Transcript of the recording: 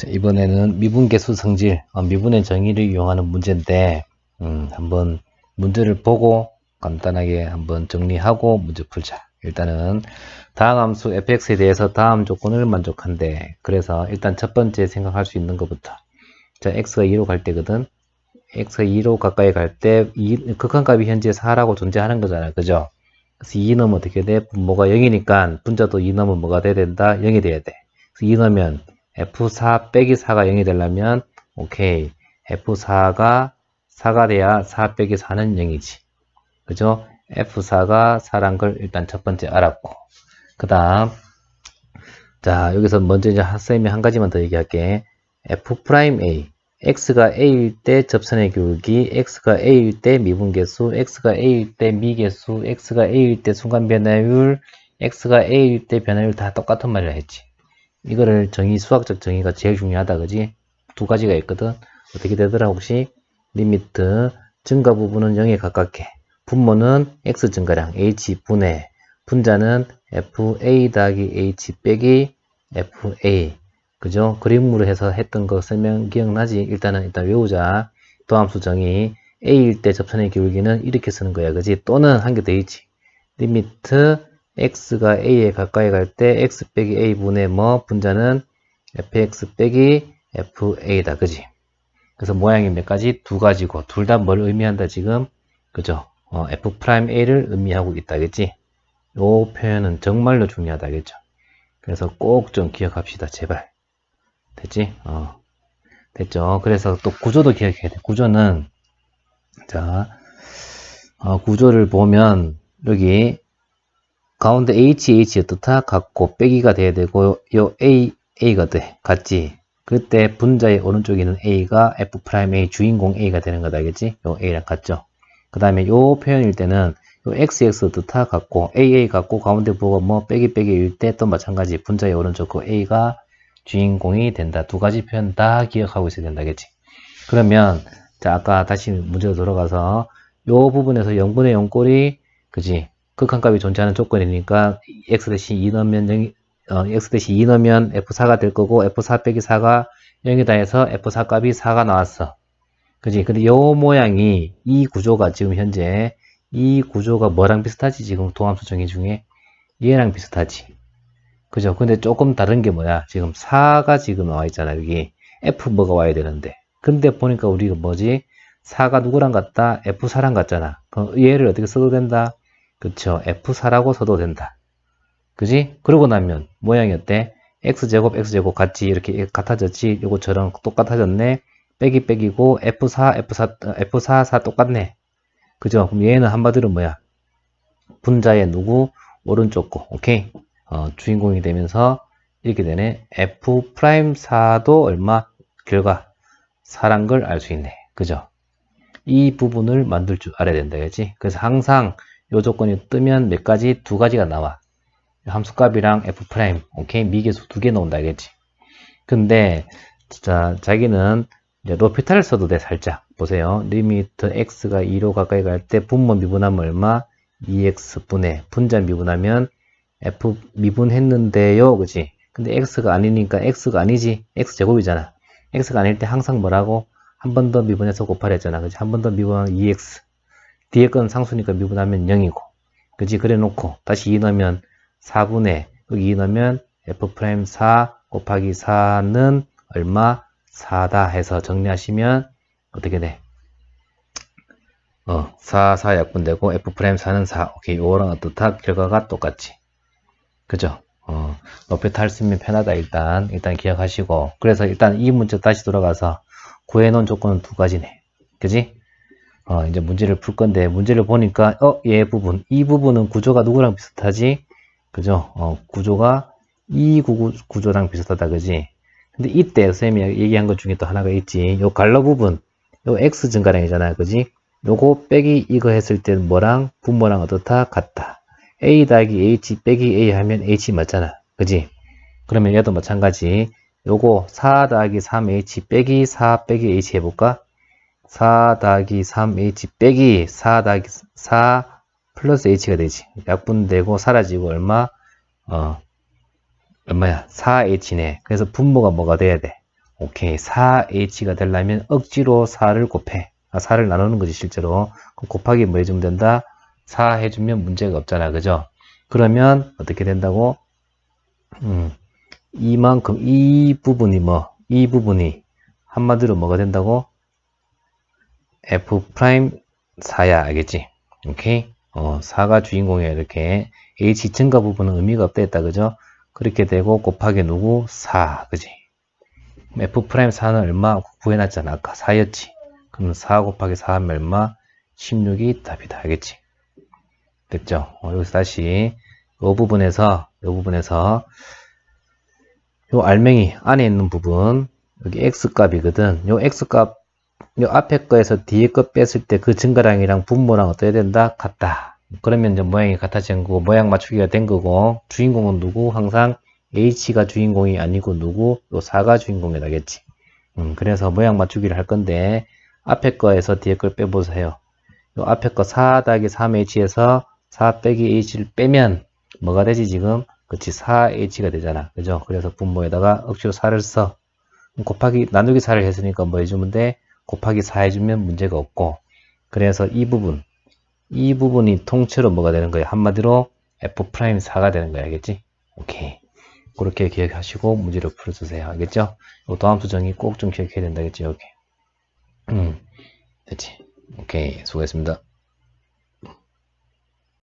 자, 이번에는 미분계수 성질, 어, 미분의 정의를 이용하는 문제인데, 음, 한번 문제를 보고 간단하게 한번 정리하고 문제 풀자. 일단은 다음 함수 fx에 대해서 다음 조건을 만족한대. 그래서 일단 첫 번째 생각할 수 있는 것부터. 자, x가 2로 갈 때거든. x가 2로 가까이 갈 때 극한값이 현재 4라고 존재하는 거잖아. 그죠? 그래서 2 넣으면 어떻게 돼? 분모가 0이니까 분자도 2 넣으면 뭐가 돼야 된다? 0이 돼야 돼. 그래서 2 넣으면 F4 빼기 4가 0이 되려면 오케이. F4가 4가 돼야 4 빼기 4는 0이지. 그죠? F4가 4란 걸 일단 첫 번째 알았고. 그 다음 자 여기서 먼저 이제 쌤이 한 가지만 더 얘기할게. F'A x가 a일 때 접선의 교육이 x가 a일 때 미분계수 x가 a일 때 미계수 x가 a일 때 순간 변화율 x가 a일 때 변화율 다 똑같은 말을 했지 이거를 정의, 수학적 정의가 제일 중요하다, 그지? 두 가지가 있거든. 어떻게 되더라, 혹시? 리미트, 증가 부분은 0에 가깝게. 분모는 x 증가량, h 분해. 분자는 fa 더하기 h 빼기 fa. 그죠? 그림으로 해서 했던 거 설명 기억나지? 일단은 일단 외우자. 도함수 정의. a일 때 접선의 기울기는 이렇게 쓰는 거야, 그지? 또는 한 개 더 있지. 리미트 x가 a에 가까이 갈 때 x 빼기 a분의 뭐 분자는 fx 빼기 fa다. 그지? 그래서 모양이 몇 가지? 두 가지고 둘 다 뭘 의미한다 지금? 그죠? 어, f'a를 의미하고 있다. 겠지? 요 표현은 정말로 중요하다겠죠? 그래서 꼭 좀 기억합시다. 제발. 됐지? 어. 됐죠? 그래서 또 구조도 기억해야 돼. 구조는 자 어, 구조를 보면 여기 가운데 HH 어떻다? 같고 빼기가 돼야 되고 요 A, A가 돼. 같지? 그때 분자의 오른쪽에 있는 A가 F'A 주인공 A가 되는 거다. 알겠지? 요 A랑 같죠? 그 다음에 요 표현일 때는 요 XX 어떻다? 같고 AA 같고 가운데 보고 뭐 빼기 빼기일 때 또 마찬가지 분자의 오른쪽 그 A가 주인공이 된다. 두 가지 표현 다 기억하고 있어야 된다. 겠지? 그러면 자 아까 다시 문제로 돌아가서 요 부분에서 0분의 0꼴이 그지? 극한값이 존재하는 조건이니까 x 대신 2 넣으면 0, 어, x 대신 2 넣으면 f4가 될 거고 f4 빼기 4가 0이다 해서 f4 값이 4가 나왔어. 그지? 근데 요 모양이 이 구조가 지금 현재 이 구조가 뭐랑 비슷하지? 지금 도함수 정의 중에 얘랑 비슷하지. 그죠? 근데 조금 다른 게 뭐야? 지금 4가 지금 나와 있잖아. 여기 f 뭐가 와야 되는데. 근데 보니까 우리가 뭐지? 4가 누구랑 같다? f4랑 같잖아. 그럼 얘를 어떻게 써도 된다? 그쵸. F4라고 써도 된다. 그지? 그러고 나면 모양이 어때? X제곱, X제곱 같이 이렇게 같아졌지? 요거처럼 똑같아졌네? 빼기 빼기고 F4, F4, F4, 4 똑같네. 그죠? 그럼 얘는 한마디로 뭐야? 분자의 누구? 오른쪽 거. 오케이? 어, 주인공이 되면서 이렇게 되네. F'4도 얼마? 결과 4란 걸 알 수 있네. 그죠? 이 부분을 만들 줄 알아야 된다. 그지? 그래서 항상 요 조건이 뜨면 몇 가지? 두 가지가 나와. 함수값이랑 f 프라임, 오케이? 미계수 두 개 나온다, 알겠지? 근데, 자, 자기는 이제 로피탈을 써도 돼, 살짝. 보세요. 리미트 x가 2로 가까이 갈 때 분모 미분하면 얼마? 2x분의 분자 미분하면 f 미분했는데요, 그지? 근데 x가 아니니까 x가 아니지. x제곱이잖아. x가 아닐 때 항상 뭐라고? 한 번 더 미분해서 곱하려 했잖아. 그지? 한 번 더 미분하면 2x. 뒤에 건 상수니까 미분하면 0이고 그지 그래 놓고 다시 2 넣으면 4분의 여기 2 넣으면 f'4 곱하기 4는 얼마 4다 해서 정리하시면 어떻게 돼? 어, 4, 4 약분되고 f'4는 4 오케이 요거랑 어떻다? 결과가 똑같지 그죠? 어, 높이 탈수면 편하다 일단 일단 기억하시고 그래서 일단 이 문제 다시 돌아가서 구해놓은 조건은 두 가지네 그지? 어, 이제 문제를 풀 건데 문제를 보니까 어, 얘 부분 이 부분은 구조가 누구랑 비슷하지? 그죠? 어, 구조가 이 구조랑 비슷하다 그지? 근데 이때 선생님이 얘기한 것 중에 또 하나가 있지. 요 갈로 부분 요 x 증가량이잖아 그지? 요거 빼기 이거 했을 때 뭐랑 분모랑 어떻다? 같다. a 더하기 h 빼기 a 하면 h 맞잖아. 그지? 그러면 얘도 마찬가지. 요거 4 더하기 3h 빼기 4 빼기 h 해볼까? 4 더하기 3h 빼기 4 더하기 4 플러스 h가 되지. 약분되고 사라지고 얼마? 어, 얼마야? 4h네. 그래서 분모가 뭐가 돼야 돼? 오케이. 4h가 되려면 억지로 4를 곱해. 아, 4를 나누는 거지, 실제로. 곱하기 뭐 해주면 된다? 4 해주면 문제가 없잖아. 그죠? 그러면 어떻게 된다고? 음, 이만큼, 이 부분이 뭐, 이 부분이 한마디로 뭐가 된다고? F 프라임 4야. 알겠지? 오케이? 어, 4가 주인공이야. 이렇게. h 증가 부분은 의미가 없다 했다. 그죠? 그렇게 되고 곱하기 누구? 4. 그지? f 프라임 4는 얼마 구해놨잖아. 아까 4였지. 그럼 4 곱하기 4 하면 얼마? 16이 답이다. 알겠지? 됐죠? 어, 여기서 다시 이 부분에서 이 부분에서 요 알맹이 안에 있는 부분 여기 x값이거든. 요 x값 요 앞에 거에서 뒤에 거 뺐을 때 그 증가량이랑 분모랑 어떻게 된다? 같다. 그러면 이제 모양이 같아진 거고 모양 맞추기가 된 거고 주인공은 누구? 항상 h가 주인공이 아니고 누구? 요 4가 주인공이 나겠지. 음, 그래서 모양 맞추기를 할 건데 앞에 거에서 뒤에 걸 빼보세요. 요 앞에 거 4 더하기 3h에서 4 빼기 h를 빼면 뭐가 되지 지금? 그치 4h가 되잖아. 그죠? 그래서 분모에다가 억지로 4를 써. 곱하기 나누기 4를 했으니까 뭐 해주면 돼? 곱하기 4 해주면 문제가 없고 그래서 이 부분 이 부분이 통째로 뭐가 되는 거예요? 한마디로 f'4가 되는 거야. 알겠지? 오케이. 그렇게 기억하시고 문제를 풀어주세요. 알겠죠? 요 다음 수정이 꼭 좀 기억해야 된다. 알겠지? 여기. 음. 됐지? 오케이. 수고했습니다.